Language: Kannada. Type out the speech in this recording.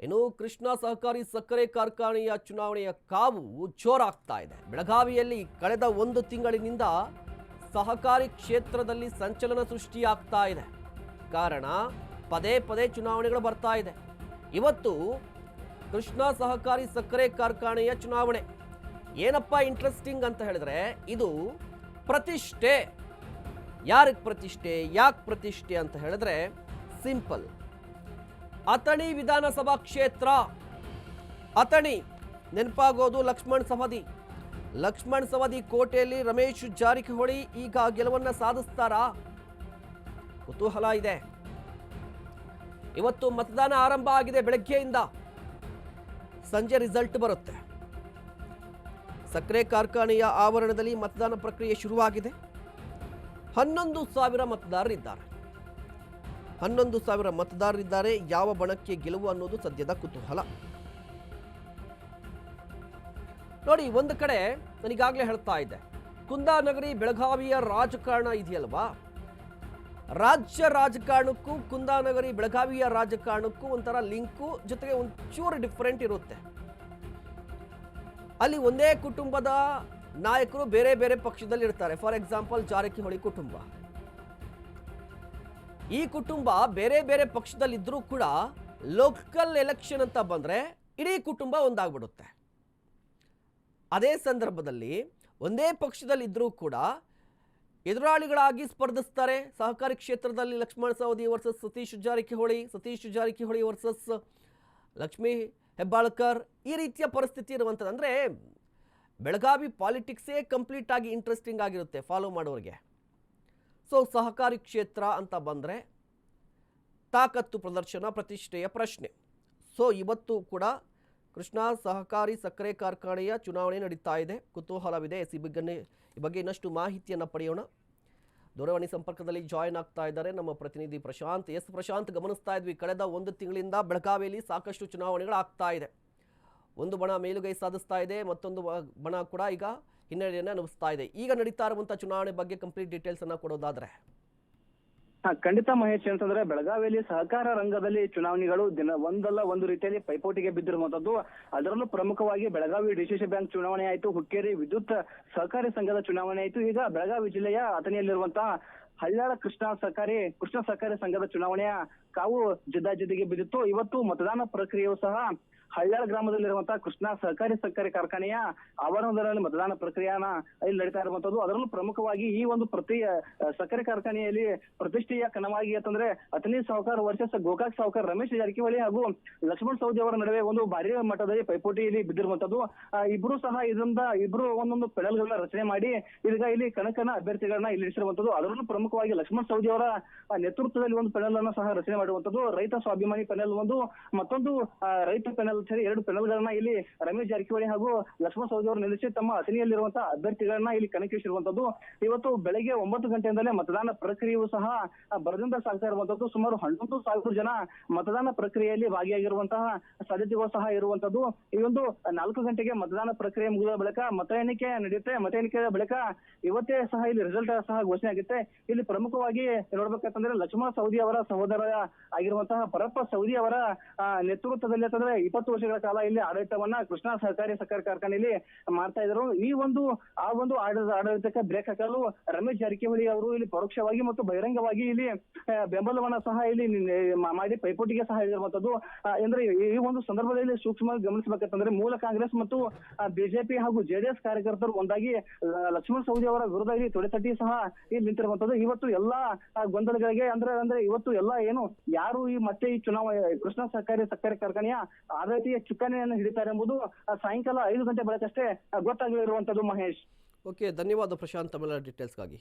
ಇನ್ನು ಕೃಷ್ಣ ಸಹಕಾರಿ ಸಕ್ಕರೆ ಕಾರ್ಖಾನೆಯ ಚುನಾವಣೆಯ ಕಾವು ಜೋರಾಗ್ತಾ ಇದೆ. ಬೆಳಗಾವಿಯಲ್ಲಿ ಕಳೆದ ಒಂದು ತಿಂಗಳಿನಿಂದ ಸಹಕಾರಿ ಕ್ಷೇತ್ರದಲ್ಲಿ ಸಂಚಲನ ಸೃಷ್ಟಿಯಾಗ್ತಾ ಇದೆ. ಕಾರಣ ಪದೇ ಪದೇ ಚುನಾವಣೆಗಳು ಬರ್ತಾ ಇದೆ. ಇವತ್ತು ಕೃಷ್ಣ ಸಹಕಾರಿ ಸಕ್ಕರೆ ಕಾರ್ಖಾನೆಯ ಚುನಾವಣೆ. ಏನಪ್ಪ ಇಂಟ್ರೆಸ್ಟಿಂಗ್ ಅಂತ ಹೇಳಿದ್ರೆ ಇದು ಪ್ರತಿಷ್ಠೆ. ಯಾರಿಗೆ ಪ್ರತಿಷ್ಠೆ, ಯಾಕೆ ಪ್ರತಿಷ್ಠೆ ಅಂತ ಹೇಳಿದ್ರೆ ಸಿಂಪಲ್. ಅಥಣಿ ವಿಧಾನಸಭಾ ಕ್ಷೇತ್ರ. ಅಥಣಿ ನೆನಪಾಗೋದು ಲಕ್ಷ್ಮಣ್ ಸವದಿ. ಲಕ್ಷ್ಮಣ್ ಸವದಿ ಕೋಟೆಯಲ್ಲಿ ರಮೇಶ್ ಜಾರಕಿಹೊಳಿ ಈಗ ಗೆಲುವನ್ನ ಸಾಧಿಸ್ತಾರಾ? ಕುತೂಹಲ ಇದೆ. ಇವತ್ತು ಮತದಾನ ಆರಂಭ ಆಗಿದೆ ಬೆಳಗ್ಗೆಯಿಂದ. ಸಂಜೆ ರಿಸಲ್ಟ್ ಬರುತ್ತೆ. ಸಕ್ಕರೆ ಕಾರ್ಖಾನೆಯ ಆವರಣದಲ್ಲಿ ಮತದಾನ ಪ್ರಕ್ರಿಯೆ ಶುರುವಾಗಿದೆ. ಹನ್ನೊಂದು ಸಾವಿರ ಮತದಾರರಿದ್ದಾರೆ. ಹನ್ನೊಂದು ಸಾವಿರ ಮತದಾರರಿದ್ದಾರೆ. ಯಾವ ಬಣಕ್ಕೆ ಗೆಲುವು ಅನ್ನೋದು ಸದ್ಯದ ಕುತೂಹಲ. ನೋಡಿ, ಒಂದು ಕಡೆ ನನಗಾಗಲೇ ಹೇಳ್ತಾ ಇದ್ದೆ ಕುಂದಾನಗರಿ ಬೆಳಗಾವಿಯ ರಾಜಕಾರಣ ಇದೆಯಲ್ವಾ? ರಾಜ್ಯ ರಾಜಕಾರಣಕ್ಕೂ ಕುಂದಾನಗರಿ ಬೆಳಗಾವಿಯ ರಾಜಕಾರಣಕ್ಕೂ ಒಂಥರ ಲಿಂಕು, ಜೊತೆಗೆ ಒಂಚೂರು ಡಿಫ್ರೆಂಟ್ ಇರುತ್ತೆ. ಅಲ್ಲಿ ಒಂದೇ ಕುಟುಂಬದ ನಾಯಕರು ಬೇರೆ ಬೇರೆ ಪಕ್ಷದಲ್ಲಿ ಇರ್ತಾರೆ ಫಾರ್ ಎಕ್ಸಾಂಪಲ್ ಜಾರಕಿಹೊಳಿ ಕುಟುಂಬ. ಈ ಕುಟುಂಬ ಬೇರೆ ಬೇರೆ ಪಕ್ಷದಲ್ಲಿದ್ದರೂ ಕೂಡ ಲೋಕಲ್ ಎಲೆಕ್ಷನ್ ಅಂತ ಬಂದರೆ ಇಡೀ ಕುಟುಂಬ ಒಂದಾಗ್ಬಿಡುತ್ತೆ. ಅದೇ ಸಂದರ್ಭದಲ್ಲಿ ಒಂದೇ ಪಕ್ಷದಲ್ಲಿದ್ದರೂ ಕೂಡ ಎದುರಾಳಿಗಳಾಗಿ ಸ್ಪರ್ಧಿಸ್ತಾರೆ. ಸಹಕಾರಿ ಕ್ಷೇತ್ರದಲ್ಲಿ ಲಕ್ಷ್ಮಣ ಸವದಿ ವರ್ಸಸ್ ಸತೀಶ್ ಜಾರಕಿಹೊಳಿ ಸತೀಶ್ ಜಾರಕಿಹೊಳಿ ವರ್ಸಸ್ ಲಕ್ಷ್ಮೀ ಹೆಬ್ಬಾಳ್ಕರ್ ಈ ರೀತಿಯ ಪರಿಸ್ಥಿತಿ ಇರುವಂಥದ್ದು ಅಂದರೆ ಬೆಳಗಾವಿ ಪಾಲಿಟಿಕ್ಸೇ ಕಂಪ್ಲೀಟಾಗಿ ಇಂಟ್ರೆಸ್ಟಿಂಗ್ ಆಗಿರುತ್ತೆ. ಫಾಲೋ ಮಾಡೋರಿಗೆ. ಸೊ ಸಹಕಾರಿ ಕ್ಷೇತ್ರ ಅಂತ ಬಂದರೆ ತಾಕತ್ತು ಪ್ರದರ್ಶನ, ಪ್ರತಿಷ್ಠೆಯ ಪ್ರಶ್ನೆ. ಸೊ ಇವತ್ತು ಕೂಡ ಕೃಷ್ಣ ಸಹಕಾರಿ ಸಕ್ಕರೆ ಕಾರ್ಖಾನೆಯ ಚುನಾವಣೆ ನಡೀತಾ ಇದೆ. ಕುತೂಹಲವಿದೆ. ಎಸ್ ಈ ಬಗ್ಗೆ ಈ ಬಗ್ಗೆ ಇನ್ನಷ್ಟು ಮಾಹಿತಿಯನ್ನು ಪಡೆಯೋಣ. ದೂರವಾಣಿ ಸಂಪರ್ಕದಲ್ಲಿ ಜಾಯಿನ್ ಆಗ್ತಾ ಇದ್ದಾರೆ ನಮ್ಮ ಪ್ರತಿನಿಧಿ ಪ್ರಶಾಂತ್. ಎಸ್ ಪ್ರಶಾಂತ್, ಗಮನಿಸ್ತಾ ಇದ್ವಿ. ಕಳೆದ ಒಂದು ತಿಂಗಳಿಂದ ಬೆಳಗಾವಿಯಲ್ಲಿ ಸಾಕಷ್ಟು ಚುನಾವಣೆಗಳು ಆಗ್ತಾ ಇದೆ. ಒಂದು ಬಣ ಮೇಲುಗೈ ಸಾಧಿಸ್ತಾ ಇದೆ. ಮತ್ತೊಂದು ಬಣ ಕೂಡ ಈಗ ಹಿನ್ನಡೆಯನ್ನು ಅನುಭವಿಸ್ತಾ ಇದೆ. ಈಗ ನಡೀತಾ ಇರುವಂತಹ ಚುನಾವಣೆ ಬಗ್ಗೆ ಕಂಪ್ಲೀಟ್ ಡೀಟೇಲ್ಸ್ ಅನ್ನ ಕೊಡೋದಾದ್ರೆ. ಖಂಡಿತ ಮಹೇಶ್ ಅಂತಂದ್ರೆ ಬೆಳಗಾವಿಯಲ್ಲಿ ಸಹಕಾರ ರಂಗದಲ್ಲಿ ಚುನಾವಣೆಗಳು ದಿನ ಒಂದಲ್ಲ ಒಂದು ರೀತಿಯಲ್ಲಿ ಪೈಪೋಟಿಗೆ ಬಿದ್ದಿರುವಂತದ್ದು. ಅದರಲ್ಲೂ ಪ್ರಮುಖವಾಗಿ ಬೆಳಗಾವಿ ಡಿಸಿಸಿ ಬ್ಯಾಂಕ್ ಚುನಾವಣೆ ಆಯಿತು, ಹುಕ್ಕೇರಿ ವಿದ್ಯುತ್ ಸಹಕಾರಿ ಸಂಘದ ಚುನಾವಣೆ ಆಯಿತು. ಈಗ ಬೆಳಗಾವಿ ಜಿಲ್ಲೆಯ ಅಥಣಿಯಲ್ಲಿರುವಂತಹ ಹಳ್ಳಾಳ ಕೃಷ್ಣ ಸಹಕಾರಿ ಕೃಷ್ಣ ಸಹಕಾರಿ ಸಂಘದ ಚುನಾವಣೆಯ ಕಾವು ಜಿದ್ದಾಜಿದ್ದಿಗೆ ಬಿದ್ದಿತ್ತು. ಇವತ್ತು ಮತದಾನ ಪ್ರಕ್ರಿಯೆಯು ಸಹ ಹಳ್ಯಾಳ ಗ್ರಾಮದಲ್ಲಿರುವಂತಹ ಕೃಷ್ಣಾ ಸಹಕಾರಿ ಸಕ್ಕರೆ ಕಾರ್ಖಾನೆಯ ಆವರಣದಲ್ಲಿ ಮತದಾನ ಪ್ರಕ್ರಿಯೆನ ಇಲ್ಲಿ ನಡೀತಾ ಇರುವಂತದ್ದು. ಅದರಲ್ಲೂ ಪ್ರಮುಖವಾಗಿ ಈ ಒಂದು ಪ್ರತಿ ಸಕ್ಕರೆ ಕಾರ್ಖಾನೆಯಲ್ಲಿ ಪ್ರತಿಷ್ಠೆಯ ಕಣವಾಗಿ ಅಂತಂದ್ರೆ ಅತನಿ ಸಾವುಕಾರ್ ವರ್ಸಸ್ ಗೋಕಾಕ್ ಸಾವುಕಾರ್ ರಮೇಶ್ ಜಾರಕಿಹೊಳಿ ಹಾಗೂ ಲಕ್ಷ್ಮಣ್ ಸೌದಿ ಅವರ ನಡುವೆ ಒಂದು ಭಾರಿ ಮಟ್ಟದಲ್ಲಿ ಪೈಪೋಟಿಯಲ್ಲಿ ಬಿದ್ದಿರುವಂತದ್ದು. ಇಬ್ರು ಸಹ ಇದರಿಂದ ಇಬ್ರು ಒಂದೊಂದು ಪೆಡಲ್ಗಳನ್ನ ರಚನೆ ಮಾಡಿ ಈಗ ಇಲ್ಲಿ ಕಣಕನ ಅಭ್ಯರ್ಥಿಗಳನ್ನ ಇಲ್ಲಿ ಇರಿಸಿರುವಂತದ್ದು ಅದರಲ್ಲೂ ಪ್ರಮುಖವಾಗಿ ಲಕ್ಷ್ಮಣ್ ಸೌದಿ ಅವರ ನೇತೃತ್ವದಲ್ಲಿ ಒಂದು ಪೆಡಲ್ ಅನ್ನು ಸಹ ರಚನೆ ಮಾಡುವಂತದ್ದು. ರೈತ ಸ್ವಾಭಿಮಾನಿ ಪೆನಲ್ ಒಂದು, ಮತ್ತೊಂದು ರೈತ ಪೆನಲ್ ಸೇರಿ ಎರಡು ಪೆನಲ್ಗಳನ್ನ ಇಲ್ಲಿ ರಮೇಶ್ ಜಾರಕಿಹೊಳಿ ಹಾಗೂ ಲಕ್ಷ್ಮಣ ಸವದಿ ಅವರು ನಿಲ್ಲಿಸಿ ತಮ್ಮ ಅಥಣಿಯಲ್ಲಿರುವಂತಹ ಅಭ್ಯರ್ಥಿಗಳನ್ನ ಇಲ್ಲಿ ಕಣಕ್ಕಿಳಿಸಿರುವಂತದ್ದು. ಇವತ್ತು ಬೆಳಗ್ಗೆ ಒಂಬತ್ತು ಗಂಟೆಯಿಂದಲೇ ಮತದಾನ ಪ್ರಕ್ರಿಯೆಯು ಸಹ ಬರದಿಂದ ಸಾಗ್ತಾ ಇರುವಂತದ್ದು. ಸುಮಾರು ಹನ್ನೊಂದು ಸಾವಿರ ಜನ ಮತದಾನ ಪ್ರಕ್ರಿಯೆಯಲ್ಲಿ ಭಾಗಿಯಾಗಿರುವಂತಹ ಸಾಧ್ಯತೆಗಳು ಸಹ ಇರುವಂತದ್ದು. ಈ ಒಂದು ನಾಲ್ಕು ಗಂಟೆಗೆ ಮತದಾನ ಪ್ರಕ್ರಿಯೆ ಮುಗಿದ ಬಳಿಕ ಮತ ಎಣಿಕೆ ನಡೆಯುತ್ತೆ. ಮತ ಎಣಿಕೆ ಬಳಿಕ ಇವತ್ತೇ ಸಹ ಇಲ್ಲಿ ರಿಸಲ್ಟ್ ಸಹ ಘೋಷಣೆ ಆಗುತ್ತೆ. ಇಲ್ಲಿ ಪ್ರಮುಖವಾಗಿ ನೋಡ್ಬೇಕಂತಂದ್ರೆ ಲಕ್ಷ್ಮಣ ಸೌದಿ ಅವರ ಸಹೋದರ ಆಗಿರುವಂತಹ ಪರಪ್ಪ ಸೌದಿ ಅವರ ನೇತೃತ್ವದಲ್ಲಿ ಅಂತಂದ್ರೆ ಇಪ್ಪತ್ತು ವರ್ಷಗಳ ಕಾಲ ಇಲ್ಲಿ ಆಡಳಿತವನ್ನ ಕೃಷ್ಣ ಸಹಕಾರಿ ಸಕ್ಕರೆ ಕಾರ್ಖಾನೆಯಲ್ಲಿ ಮಾಡ್ತಾ ಇದ್ರು. ಈ ಒಂದು, ಆ ಒಂದು ಆಡಳಿತ, ಆಡಳಿತಕ್ಕೆ ಬ್ರೇಕ್ ಹಾಕಲು ರಮೇಶ್ ಜಾರಕಿಹೊಳಿ ಅವರು ಇಲ್ಲಿ ಪರೋಕ್ಷವಾಗಿ ಮತ್ತು ಬಹಿರಂಗವಾಗಿ ಇಲ್ಲಿ ಬೆಂಬಲವನ್ನ ಸಹ ಇಲ್ಲಿ ಮಾಡಿ ಪೈಪೋಟಿಗೆ ಸಹ ಇರುವಂತದ್ದು ಅಂದ್ರೆ ಈ- ಒಂದು ಸಂದರ್ಭದಲ್ಲಿ ಸೂಕ್ಷ್ಮವಾಗಿ ಗಮನಿಸಬೇಕಂತಂದ್ರೆ ಮೂಲ ಕಾಂಗ್ರೆಸ್ ಮತ್ತು ಬಿಜೆಪಿ ಹಾಗೂ ಜೆಡಿಎಸ್ ಕಾರ್ಯಕರ್ತರು ಒಂದಾಗಿ ಲಕ್ಷ್ಮಣ ಸೌದಿ ಅವರ ವಿರುದ್ಧ ಇಲ್ಲಿ ತೊಡೆತಟ್ಟಿ ಸಹ ಇಲ್ಲಿ ನಿಂತಿರುವಂತದ್ದು. ಇವತ್ತು ಎಲ್ಲಾ ಗೊಂದಲಗಳಿಗೆ ಅಂದ್ರೆ ಅಂದ್ರೆ ಇವತ್ತು ಎಲ್ಲಾ ಏನು, ಯಾರು ಈ ಮತ್ತೆ ಈ ಚುನಾವಣೆ, ಕೃಷ್ಣ ಸಹಕಾರಿ ಸಕ್ಕರೆ ಕಾರ್ಖಾನೆಯ ಆಡಳಿತೀಯ ಚುಕ್ಕಾಣಿಯನ್ನು ಹಿಡಿತಾರೆ ಎಂಬುದು ಸಾಯಂಕಾಲ ಐದು ಗಂಟೆ ಬಳಿಕಷ್ಟೇ ಗೊತ್ತಾಗಲಿರುವಂತದ್ದು ಮಹೇಶ್. ಓಕೆ, ಧನ್ಯವಾದ ಪ್ರಶಾಂತ್ ತಮ್ಮೆಲ್ಲ ಡೀಟೇಲ್ಸ್ಗಾಗಿ